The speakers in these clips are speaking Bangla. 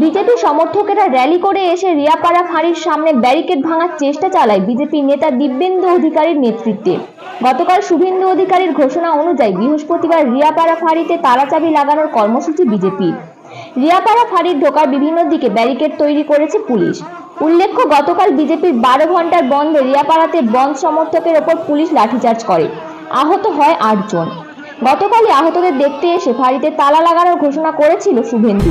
বিজেপি সমর্থকেরা র্যালি করে এসে রিয়াপাড়া ফাঁড়ির সামনে ব্যারিকেড ভাঙার চেষ্টা চালায় বিজেপি নেতা দিব্যেন্দু অধিকারীর নেতৃত্বে। গতকাল শুভেন্দু অধিকারীর ঘোষণা অনুযায়ী বৃহস্পতিবার রিয়াপাড়া ফাঁড়িতে তালাচাবি লাগানোর কর্মসূচি বিজেপির। রিয়াপাড়া ফাঁড়ির ঢোকার বিভিন্ন দিকে ব্যারিকেড তৈরি করেছে পুলিশ। উল্লেখ্য, গতকাল বিজেপির বারো ঘণ্টার বন্ধে রিয়াপাড়াতে বন্ধ সমর্থকের ওপর পুলিশ লাঠিচার্জ করে। আহত হয় আটজন গতকালই আহতদের দেখতে এসে ফাঁড়িতে তালা লাগানোর ঘোষণা করেছিল শুভেন্দু।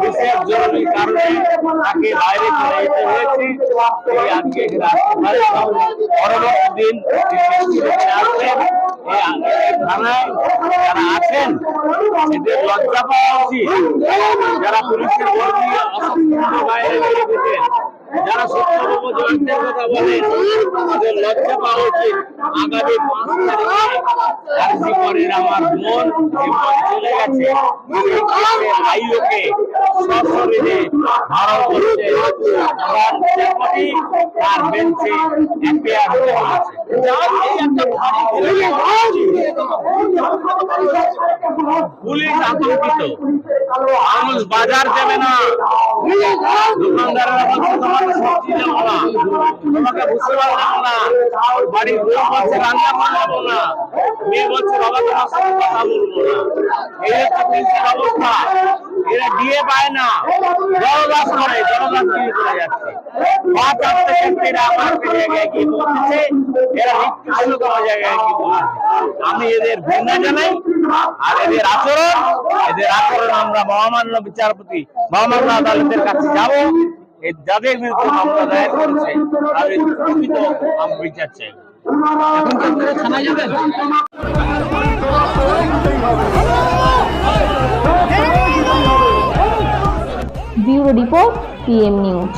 বিশেষ জরুরি কারণে তাকে বাইরে চলে যেতে দিন আসবেন। থানায় যারা আছেন, এদের যারা পুলিশের কর্মী, অসুস্থ, বাইরে বেরিয়ে যারা জয়ন্তের কথা বলে, তাদের লজ্জা পাওয়া উচিত আগামী পাঁচ তারিখে আমার মন জীবন চলে গেছে। আইওকে সশরীরে ভারতবর্ষে বিচারপতি তার বেঞ্চে এম্পায়ার হতে ভারী পুলিশ আতঙ্কিত। মানুষ বাজার দেবে না। দোকানদাররা বলছে তোমাকে সবজি দেবো না। তোমাকে বুঝতে পারব না। বাড়ির বউ বলছে রান্না করে দেবো না। মেয়ে বলছে বাবা তোমার সাথে কথা বলব না। এই হচ্ছে পুলিশের অবস্থা। এরা দিয়ে আমি এদের ঘৃণা জানাই, আর এদের আচরণ এদের আচরণ আমরা মহামান্য বিচারপতি মহামান্য আদালতের কাছে যাব। যাদের বিরুদ্ধে মামলা দায়ের করেছে, তাদের প্রকৃত আমরা বিচার চাই। এখন থানায় যাবেন? Report PM news